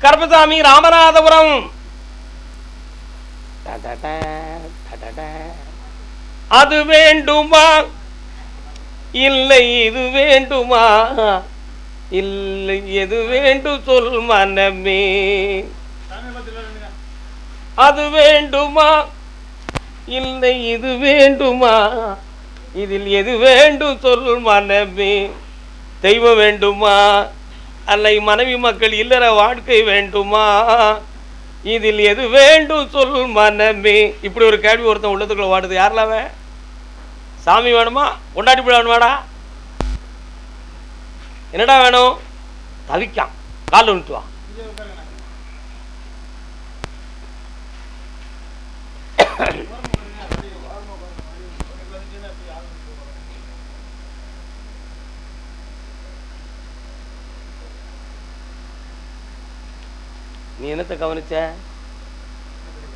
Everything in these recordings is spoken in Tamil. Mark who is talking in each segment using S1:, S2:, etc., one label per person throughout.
S1: கருப்பசாமி ராமநாதபுரம். அது வேண்டுமா? இல்லை இது வேண்டுமா? இல்லை எது வேண்டும் சொல் மனமே. அது வேண்டுமா? இல்லை இது வேண்டுமா? இதில் எது வேண்டும் சொல் மனமே. தெய்வம் வேண்டுமா? அல்லை மனைவி மக்கள் இல்லற வாழ்க்கை வேண்டுமா? இதில் எது வேண்டும் சொல் மனமே. இப்படி ஒரு கேள்வி ஒருத்தன் உள்ளத்துக்குள்ள வாடுது. யாரெல்லாம் சாமி வேணுமா? கொண்டாடி பிள்ளை வேணுமாடா? என்னடா வேணும்? தவிக்கான். கால் விட்டு நீ என்னத்தை கவனிச்ச?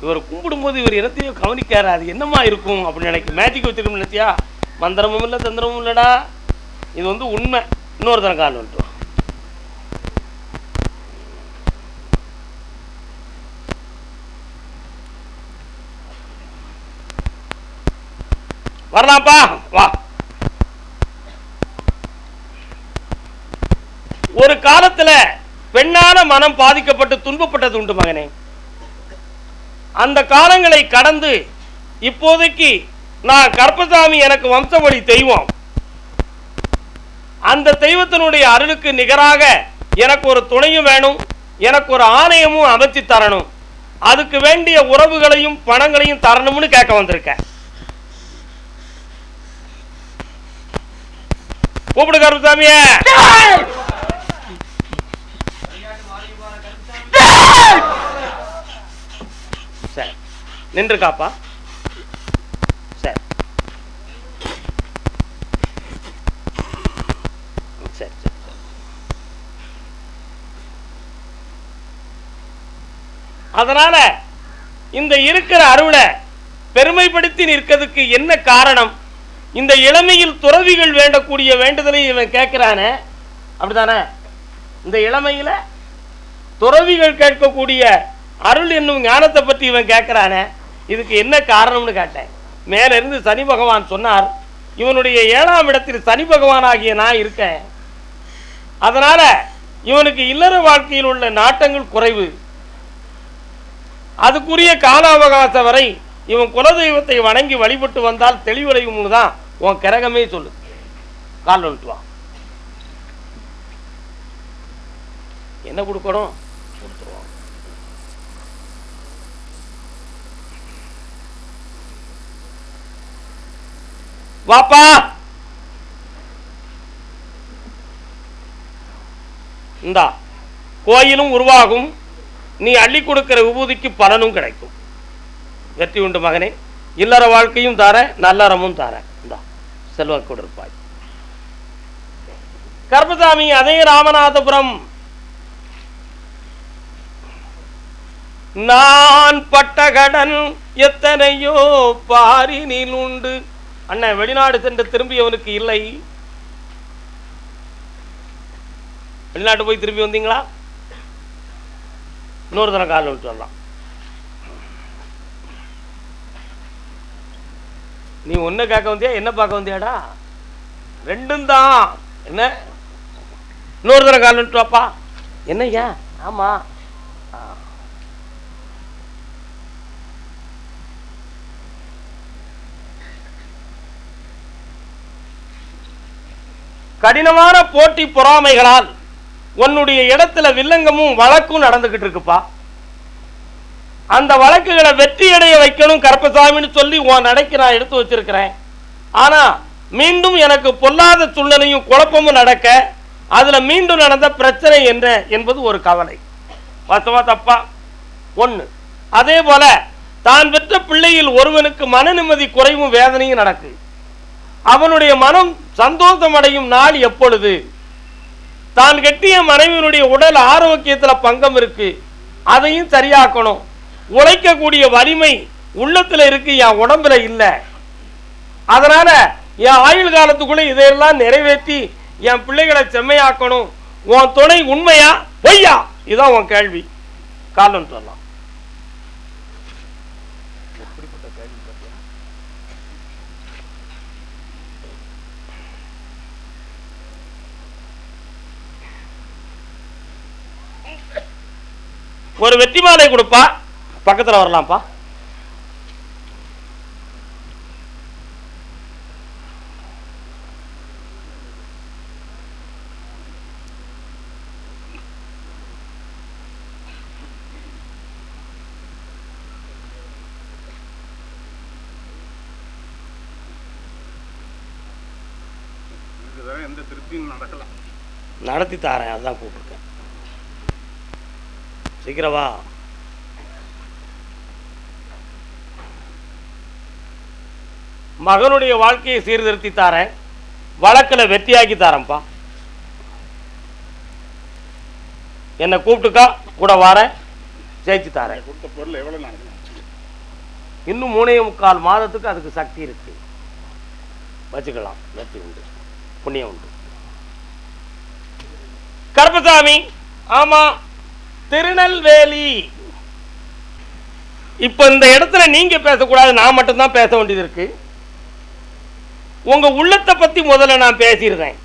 S1: இவர் கும்பிடும்போது இவர் என்னத்தையும் கவனிக்காரு. அது என்னமா இருக்கும் அப்படின்னு நினைக்க மேஜிக் வச்சிருக்கோம் நினைச்சியா? மந்திரமும் இல்லை தந்திரமும் இல்லைடா. இது வந்து உண்மை. இன்னொரு தரம் கால் வந்துட்டு வரலாம்ப்பா. வா. ஒரு காலத்துல பெண்ணான மனம் பாதிக்கப்பட்டு துன்பப்பட்டது உண்டு மகனே. அந்த காலங்களை கடந்து இப்போதைக்கு நான் கற்பசாமி எனக்கு வம்சவழி தெய்வம். அந்த தெய்வத்தினுடைய அருளுக்கு நிகராக எனக்கு ஒரு துணையும் வேணும் எனக்கு ஒரு ஆணையமும் அமைச்சு தரணும். அதுக்கு வேண்டிய உறவுகளையும் பணங்களையும் தரணும்னு கேட்க வந்திருக்கேன். கூப்பிடு கருப்பசாமியே. சரி நின்று காப்பா சரி சரி சரி. அதனால இந்த இருக்கிற அருளை பெருமைப்படுத்தி நிற்கிறதுக்கு என்ன காரணம்? இந்த இளமையில் துறவிகள் வேண்டக்கூடிய வேண்டுதலை இவன் கேட்கிறானே. அப்படிதானே இந்த இளமையில துறவிகள் கேட்கக்கூடிய அருள் என்னும் ஞானத்தை பற்றி இவன் கேட்குறானே. இதுக்கு என்ன காரணம்னு கேட்டேன். மேலிருந்து சனி பகவான் சொன்னார் இவனுடைய ஏழாம் இடத்தில் சனி பகவான் ஆகிய நான் இருக்கேன். அதனால இவனுக்கு இல்லற வாழ்க்கையில் உள்ள நாட்டங்கள் குறைவு. அதுக்குரிய கால அவகாசம் வரை இவன் குலதெய்வத்தை வணங்கி வழிபட்டு வந்தால் தெளிவடையும் தான் உன் கிரகமே சொல்லு கால் வந்துட்டு என்ன கொடுக்கணும்? வாப்பா. இந்தா கோயிலும் உருவாகும். நீ அள்ளி கொடுக்கிற விபூதிக்கு பலனும் கிடைக்கும். வெற்றி உண்டு மகனே. இல்லற வாழ்க்கையும் தார நல்லறமும் தார. இந்தா செல்வ கொடுப்பாய். கர்பசாமி அதே ராமநாதபுரம். நான் பட்ட கடன் எத்தனையோ பாரினில் உண்டு. அண்ணன் வெளிநாடு சென்று திரும்பியவனுக்கு இல்லை. வெளிநாட்டு போய் திரும்பி வந்தீங்களா? இன்னொரு தரம் காலில் விட்டு வரலாம். நீ ஒன்று கேட்க வந்தியா என்ன பார்க்க வந்தியாடா? ரெண்டும் தான். என்ன? இன்னொரு தரம் காலில் விட்டு வாப்பா. என்னய்யா? ஆமாம் கடினமான போட்டி பொறாமைகளால் உன்னுடைய இடத்துல வில்லங்கமும் வழக்கும் நடந்துகிட்டு இருக்குப்பா. அந்த வழக்குகளை வெற்றி அடைய வைக்கணும் கருப்பசாமின்னு சொல்லி உன் நடைக்கு நான் எடுத்து வச்சிருக்கிறேன். ஆனா மீண்டும் எனக்கு பொல்லாத சூழ்நிலையும் குழப்பமும் நடக்க அதுல மீண்டும் நடந்த பிரச்சனை என்ன என்பது ஒரு கவலை. வாஸ்தவா தப்பா ஒன்னு அதே போல தான் பெற்ற பிள்ளையில் ஒருவனுக்கு மன நிம்மதி குறைவும் வேதனையும் நடக்கு. அவனுடைய மனம் சந்தோஷம் அடையும் நாள் எப்பொழுது? தான் கட்டிய மனைவியினுடைய உடல் ஆரோக்கியத்தில் பங்கம் இருக்கு. அதையும் சரியாக்கணும். உழைக்கக்கூடிய வலிமை உள்ளத்தில் இருக்கு என் உடம்புல இல்லை. அதனால என் ஆயுள் காலத்துக்குள்ள இதையெல்லாம் நிறைவேற்றி என் பிள்ளைகளை செம்மையாக்கணும். உன் துணை உண்மையா பொய்யா? இதான் உன் கேள்வி. காலம் சொல்லலாம் ஒரு வெற்றி மாலை கொடுப்பா. பக்கத்துல வரலாம்ப்பா. நடத்தி தாரேன் அதுதான் கூப்பிட்டுருக்கேன். சீக்கிரம் வா. மகனுடைய வாழ்க்கையை சீர்திருத்தி தாரேன். வழக்கில் வெற்றியாக்கி தாரேன்ப்பா. என்னை கூப்பிட்டுக்கா கூட வாரேன். ஜெயிச்சு தாரேன்.
S2: கொடுத்த பொருள் நாளைக்கு
S1: இன்னும் மூணே முக்கால் மாதத்துக்கு அதுக்கு சக்தி இருக்கு. வச்சுக்கலாம். வெற்றி உண்டு. புண்ணியம் உண்டு. கருப்பசாமி ஆமா. திருநெல்வேலி. இப்ப இந்த இடத்துல நீங்க பேசக்கூடாது நான் மட்டும்தான் பேச வேண்டியது இருக்கு. உங்க உள்ளத்தை பத்தி முதல்ல நான் பேசிடுறேன்.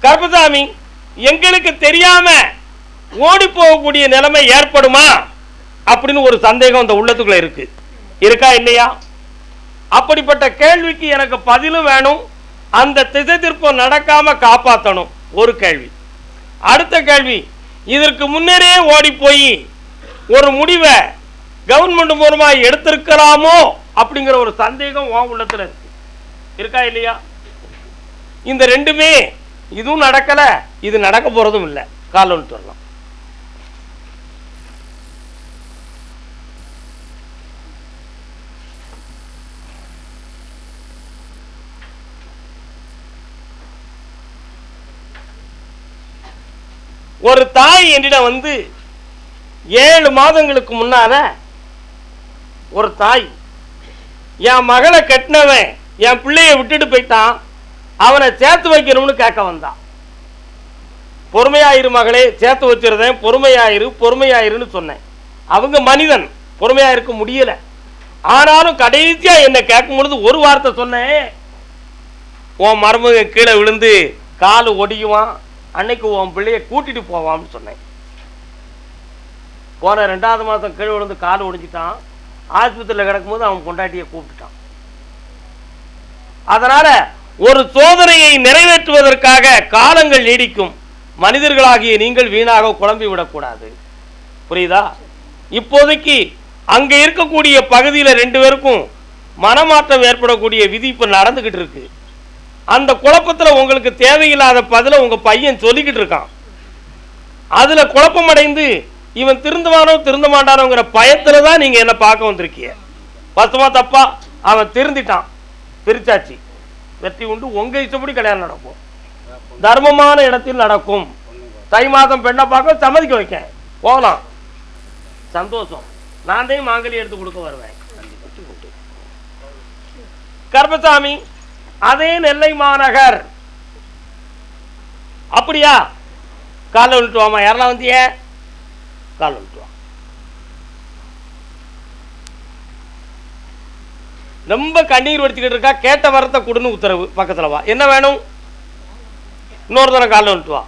S1: கருப்பசாமி எங்களுக்கு தெரியாம ஓடி போகக்கூடிய நிலைமை ஏற்படுமா? அப்படின்னு ஒரு சந்தேகம் அந்த உள்ளத்துக்குள்ள இருக்கு. இருக்கா இல்லையா? அப்படிப்பட்ட கேள்விக்கு எனக்கு பதிலும் வேணும். அந்த திசை திருப்பம் நடக்காம காப்பாற்றணும் ஒரு கேள்வி. அடுத்த கேள்வி இதற்கு முன்னரே ஓடி போய் ஒரு முடிவை கவர்மெண்ட் மூலமா எடுத்திருக்கலாமோ அப்படிங்கிற ஒரு சந்தேகம் உன் உள்ளத்துல இருக்கு. இருக்கா இல்லையா? இந்த ரெண்டுமே இதுவும் நடக்கல இது நடக்க போறதும் இல்லை. காலம்னு சொல்லலாம் ஒரு தாய் என்னிடம் வந்து ஏழு மாதங்களுக்கு முன்னால ஒரு தாய் என் மகளை கட்டினவன் என் பிள்ளைய விட்டுட்டு போயிட்டான் அவனை சேர்த்து வைக்கணும்னு கேட்க வந்தான். பொறுமையாயிரு மகளே சேர்த்து வச்சிருந்தேன் பொறுமையாயிரு பொறுமையாயிருன்னு சொன்னேன். அவங்க மனிதன் பொறுமையா இருக்க முடியல. ஆனாலும் கடைசியா என்ன கேட்கும் பொழுது ஒரு வார்த்தை சொன்னேன். உன் மருமக கீழே விழுந்து காலு ஒடியுவான் அன்னைக்கு உன் பிள்ளைய கூட்டிட்டு போவான்னு சொன்னேன். போன ரெண்டாவது மாதம் கீழே விழுந்து கால் ஒடிஞ்சிட்டான். ஆஸ்பத்திரியில் கிடக்கும்போது அவன் கொண்டாட்டியை கூப்பிட்டுட்டான். அதனால ஒரு சோதனையை நிறைவேற்றுவதற்காக காலங்கள் நீடிக்கும். மனிதர்களாகிய நீங்கள் வீணாக குழம்பி விடக்கூடாது. புரியுதா? இப்போதைக்கு அங்க இருக்கக்கூடிய பகுதியில ரெண்டு பேருக்கும் மனமாற்றம் ஏற்படக்கூடிய விதி இப்போ நடந்துகிட்டு இருக்கு. அந்த குழப்பத்துல உங்களுக்கு தேவையில்லாத பதில உங்க பையன் சொல்லிக்கிட்டு இருக்கான். அதுல குழப்பமடைந்து இவன் திருந்துவானோ திருந்த மாட்டானோங்கிற பயத்துல தான் நீங்க என்ன பார்க்க வந்திருக்கீங்க. பத்தமா தப்பா அவன் திருந்திட்டான். பிரிச்சாச்சு. வெற்றி உண்டு. உங்க இஷ்டப்படி கல்யாணம் நடக்கும். தர்மமான இடத்தில் நடக்கும். தை மாதம் பெண்ணை பார்க்க சம்மதிக்க வைக்க போகலாம். சந்தோஷம். நான் தான் மாங்கலி எடுத்து கொடுக்க வருவேன். கர்பசாமி அதே நெல்லை மாநகர். அப்படியா? கால உழுட்டுவாமா யாரெல்லாம் வந்திய? காலை விட்டு ரொம்ப கண்ணீர் வடிச்சுக்கிட்டு இருக்கா கேட்ட வரத்தை கொடுன்னு உத்தரவு பக்கத்துல வா. என்ன வேணும்? இன்னொரு தடவை கால விட்டு வா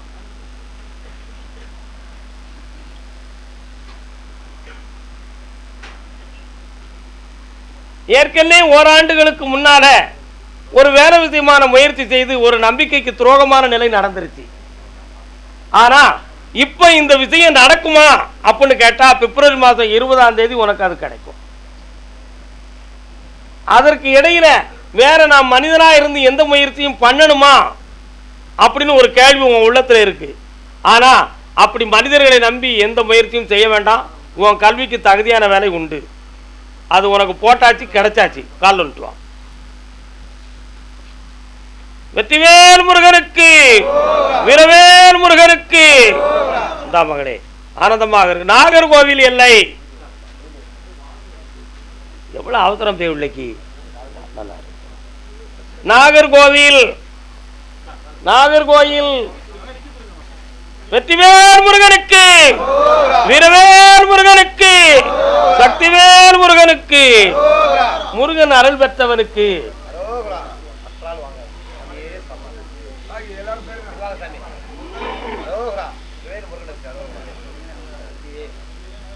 S1: ஏற்கனவே ஓராண்டுகளுக்கு முன்னால ஒரு வேலை விஷயமான முயற்சி செய்து ஒரு நம்பிக்கைக்கு துரோகமான நிலை நடந்துருச்சு. ஆனா இப்ப இந்த விஷயம் நடக்குமா அப்படின்னு கேட்டா பிப்ரவரி மாதம் இருபதாம் தேதி உனக்கு அது கிடைக்கும். அதற்கு இடையில வேற நான் மனிதனா இருந்து எந்த முயற்சியும் பண்ணணுமா அப்படின்னு ஒரு கேள்வி உன் உள்ளத்துல இருக்கு. ஆனா அப்படி மனிதர்களை நம்பி எந்த முயற்சியும் செய்ய வேண்டாம். உன் கல்விக்கு தகுதியான வேலை உண்டு. அது உனக்கு போட்டாச்சு கிடைச்சாச்சு. கால் வந்துட்டு வெற்றிவேல் முருகனுக்கு வீரவேல் முருகனுக்கு. மகளே ஆனந்தமாக இருக்கு. நாகர்கோவில் எல்லை. எவ்வளவு அவசரம் தேவைக்கு நல்லா நாகர்கோவில் நாகர்கோயில் வெற்றிவேல் முருகனுக்கு வீரவேல் முருகனுக்கு சக்திவேல் முருகனுக்கு முருகன் அருள் பெற்றவனுக்கு.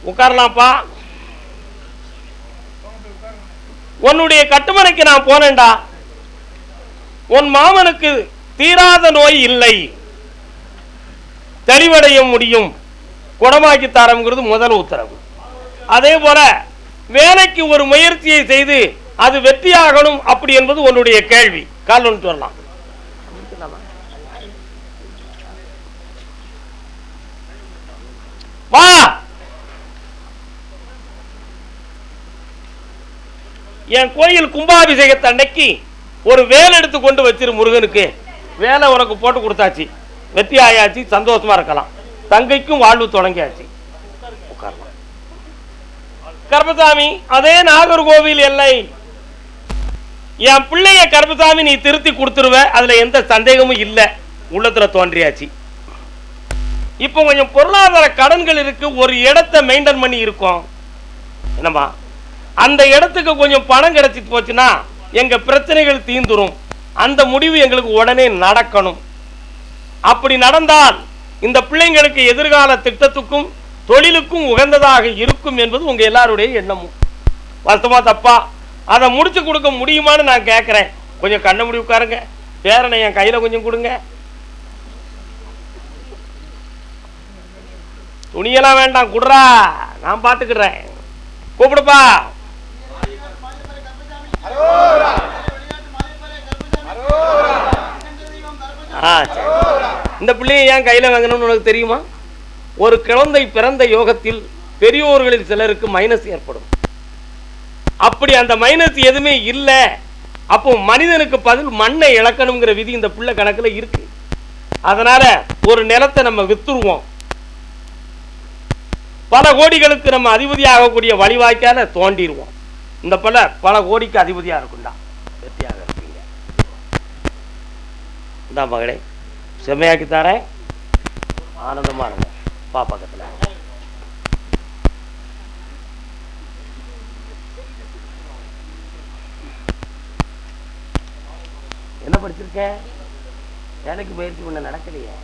S1: உட்காரலாம்ப்பா. உன்னுடைய கட்டுமனைக்கு நான் போனேன்டா. உன் மாமனுக்கு தீராத நோய் இல்லை. தெளிவடைய முடியும். குணமாக்கி தரங்கிறது முதல் உத்தரவு. அதே போல வேலைக்கு ஒரு முயற்சியை செய்து அது வெற்றியாகணும் அப்படி என்பது உன்னுடைய கேள்வி. கால் ஒன்று வரலாம். வா! என் கோயில் கும்பாபிஷேகத்தை அன்னைக்கு ஒரு வேலை எடுத்து கொண்டு வச்சிரு முருகனுக்கு. வேலை உனக்கு போட்டு கொடுத்தாச்சு. வெற்றி ஆயாச்சு சந்தோஷமா இருக்கலாம். தங்கைக்கும் வாழ்வு தொடங்கியாச்சு. உட்காரலாம். கர்மசாமி அதே நாகர்கோவில் எல்லை. என் பிள்ளைய கர்மசாமி நீ திருத்தி கொடுத்துருவ. அதுல எந்த சந்தேகமும் இல்லை. உள்ளத்துல தோன்றியாச்சு. இப்போ கொஞ்சம் பொருளாதார கடன்கள் இருக்கு. ஒரு இடத்தை மெயின்டைன் பண்ணி இருக்கோம். என்னம்மா? அந்த இடத்துக்கு கொஞ்சம் பணம் கிடைச்சி போச்சுன்னா எங்க பிரச்சனைகள் தீந்துரும். அந்த முடிவு எங்களுக்கு உடனே நடக்கணும். அப்படி நடந்தால் இந்த பிள்ளைங்களுக்கு எதிர்கால திட்டத்துக்கும் தொழிலுக்கும் உகந்ததாக இருக்கும் என்பது உங்க எல்லாருடைய எண்ணமும். வாஸ்தவா தப்பா? அதை முடிச்சு கொடுக்க முடியுமான்னு நான் கேட்குறேன் கொஞ்சம் கண்ண முடி உட்காருங்க. பேரனை என் கையில கொஞ்சம் கொடுங்க. துணியெல்லாம் வேண்டாம் குடுறா. நான் பார்த்துக்கிறேன் கூப்பிடுப்பா. ஆ சரி. இந்த பிள்ளையை ஏன் கையில் வாங்கணும்னு உனக்கு தெரியுமா? ஒரு குழந்தை பிறந்த யோகத்தில் பெரியோர்களில் சிலருக்கு மைனஸ் ஏற்படும். அப்படி அந்த மைனஸ் எதுவுமே இல்லை. அப்போ மனிதனுக்கு பதில் மண்ணை இழக்கணுங்கிற விதி இந்த பிள்ளை கணக்கில் இருக்கு. அதனால ஒரு நிலத்தை நம்ம வித்துருவோம். பல கோடிகளுக்கு நம்ம அதிபதி ஆகக்கூடிய வழிவாய்க்கால தோண்டிடுவோம். இந்த பல பல கோடிக்கு அதிபதியா இருக்கும்டா. வெற்றியாக இருப்பீங்க இந்த மகளே செம்மையாக்கி தரேன். ஆனந்தமா இருங்க. பா பக்கத்துல. என்ன படிச்சிருக்க? வேலைக்கு பயிற்சி பண்ண நடக்கலையே.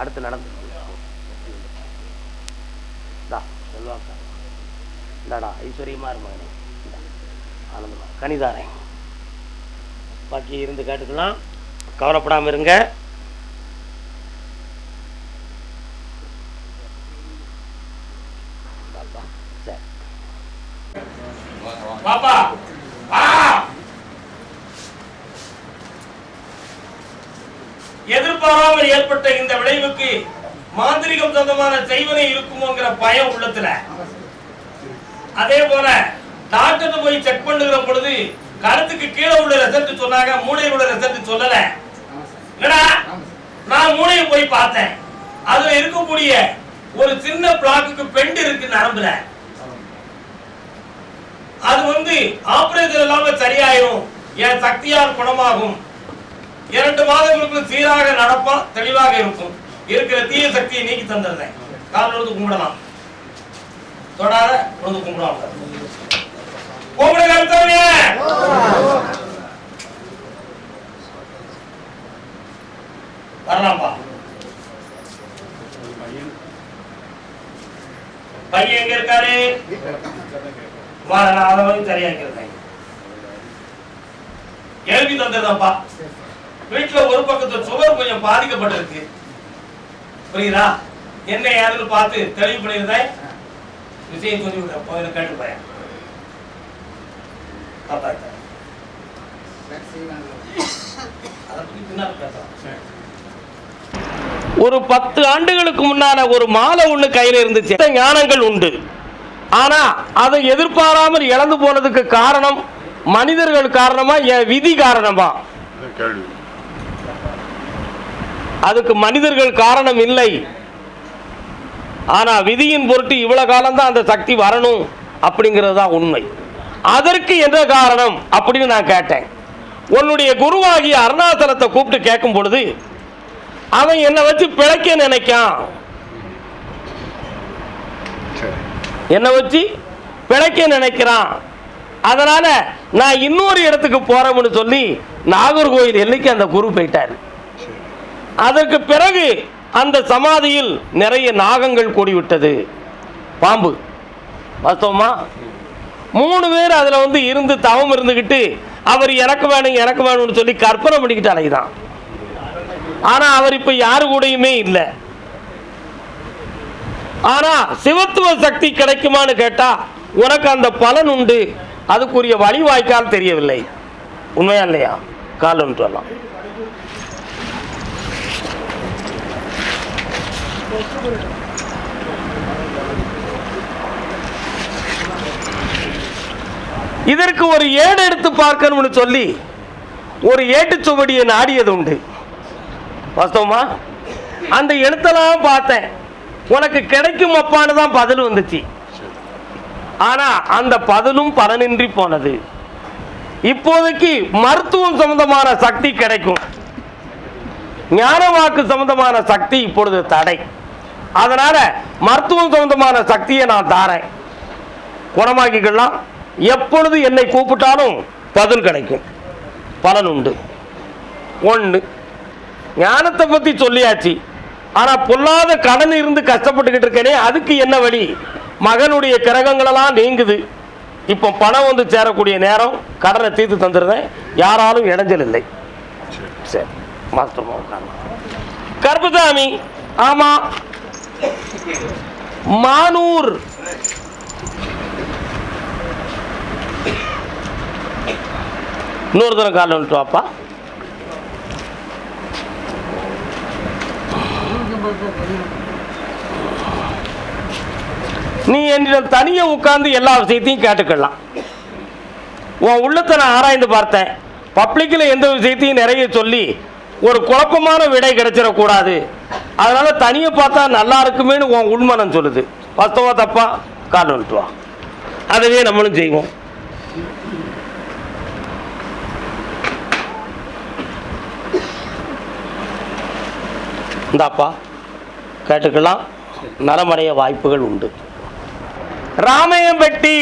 S1: அடுத்து நடந்துருக்கு செல்வாக்கா. இந்தாடா ஐஸ்வர்யமாக இருப்பாங்க ஆனந்தமாக கனிதாரேன் பாக்கி இருந்து கேட்டுக்கலாம். கவலைப்படாமல் இருங்க. பாப்பா, எதிர்பாராமல் ஏற்பட்ட இந்த விளைவுக்கு மாந்திரிகம் சொந்தமான செய்வனை இருக்குமோங்கிற பயம் உள்ளத்துல. அதே போல டாக்டர் போய் செக் பண்ணுகிற பொழுது கழுத்துக்கு கீழே உள்ள ரிசல்ட் சொன்னாங்க மூளையில் உள்ள ரிசல்ட் சொல்லல. என்னடா? நான் மூளையை போய் பார்த்தேன். அதுல இருக்கக்கூடிய ஒரு சின்ன பிளாக்குக்கு பெண்டு இருக்கு நரம்புல அது வந்து ஆபரேஷன் இல்லாம சரியாயிரும். என் சக்தியால் குணமாகும். இரண்டு மாதங்களுக்கு சீராக நடப்பா தெளிவாக இருக்கும். இருக்கிற தீய சக்தியை நீக்கி தந்துடுறேன். கால் கும்பிடலாம். தொடாத விழுந்து கும்பிடும் கும்பிடு கருத்தவனே! வரலாம்பா பையன் எங்க இருக்காரு? வார நான் அதை வந்து சரியாக்கிறேன் கேள்வி தந்ததாப்பா வீட்டுல ஒரு பக்கத்து சுவர் கொஞ்சம் பாதிக்கப்பட்டிருக்கு. புரியுதா? என்ன யாருன்னு பார்த்து தெளிவு பண்ணியிருந்தேன். விஷயம் சொல்லி விடுறேன் போய் கேட்டு போயேன். அதை பின்னால பேசலாம். ஒரு பத்து ஆண்டுகளுக்கு முன்னால ஒரு மாலை ஒண்ணு கையில இருந்துச்சு. ஞானங்கள் உண்டு. ஆனா அதை எதிர்பாராமல் இழந்து போனதுக்கு காரணம் மனிதர்கள் காரணமா என் விதி காரணமா? அதுக்கு மனிதர்கள் காரணம் இல்லை. ஆனா விதியின் பொருட்டு இவ்வளவு காலம்தான் அந்த சக்தி வரணும் அப்படிங்கிறது தான் உண்மை. அதற்கு என்ன காரணம் அப்படின்னு நான் கேட்டேன். உன்னுடைய குருவாகிய அருணாச்சலத்தை கூப்பிட்டு கேட்கும் பொழுது அவன் என்னை வச்சு பிழைக்க நினைக்கான். என்னை வச்சு பிழைக்க நினைக்கிறான். அதனால நான் இன்னொரு இடத்துக்கு போறேன்னு சொல்லி நாகர்கோயில் எல்லைக்கு அந்த குரு போயிட்டார். அதற்கு பிறகு அந்த சமாதியில் நிறைய நாகங்கள் கூடிவிட்டது. பாம்பு. வாஸ்தவமா? மூணு பேர் அதில் வந்து இருந்து தவம் இருந்துக்கிட்டு அவர் எனக்கு வேணும் எனக்கு வேணும்னு சொல்லி கற்பனை பண்ணிக்கிட்டு அலைதான் ஆனால் அவர் இப்போ யாரு கூடயுமே இல்லை. ஆனா சிவத்துவ சக்தி கிடைக்குமான்னு கேட்டா உனக்கு அந்த பலன் உண்டு. அதுக்குரிய வழிவாய்க்கால் தெரியவில்லை. உண்மையா இல்லையா? காலம் சொல்லலாம் இதற்கு ஒரு ஏடு எடுத்து பார்க்கணும்னு சொல்லி ஒரு ஏட்டுச்சுவடியை நாடியது உண்டு. வாஸ்தவமா? அந்த எழுத்தெல்லாம் பார்த்தேன். உனக்கு கிடைக்கும் அப்பான்னு தான் பதில் வந்துச்சு. ஆனா அந்த பதிலும் பலனின்றி போனது. இப்போதைக்கு மருத்துவம் சம்பந்தமான சக்தி கிடைக்கும். ஞான வாக்கு சம்பந்தமான சக்தி இப்பொழுது தடை. அதனால மருத்துவம் சம்பந்தமான சக்தியை நான் தாரேன். குணமாக்கிக்கலாம். எப்பொழுது என்னை கூப்பிட்டாலும் பதில் கிடைக்கும். பலன் உண்டு. ஒன்று ஞானத்தை பற்றி சொல்லியாச்சு. ஆனால் பொல்லாத கடன் இருந்து கஷ்டப்பட்டுக்கிட்டு இருக்கேனே அதுக்கு என்ன வழி? மகனுடைய கிரகங்களெல்லாம் நீங்குது. இப்போ பணம் வந்து சேரக்கூடிய நேரம் கடனை தீர்த்து தந்துடுறேன். யாராலும் இடைஞ்சல் இல்லை. சரி மாஸ்டர் கருப்புசாமி ஆமாம் மானூர். இன்னொரு தரம் காலம் விட்டு வாப்பா நீ என்னிடம் தனியே உட்கார்ந்து எல்லா விஷயத்தையும் கேட்டுக்கலாம். உன் உள்ளத்தை நான் ஆராய்ந்து பார்த்தேன். பப்ளிக்கில் எந்த விஷயத்தையும் நிறைய சொல்லி ஒரு குழப்பமான விடை கிடைச்சிடக்கூடாது. அதனால தனியை பார்த்தா நல்லா இருக்குமேன்னு உன் உள்மனம் சொல்லுது. வாஸ்தவா தப்பா? காரணம் விட்டுவா அதுவே நம்மளும் செய்வோம். இந்தாப்பா கேட்டுக்கலாம். நலமடைய வாய்ப்புகள் உண்டு. ராமையம்பட்டி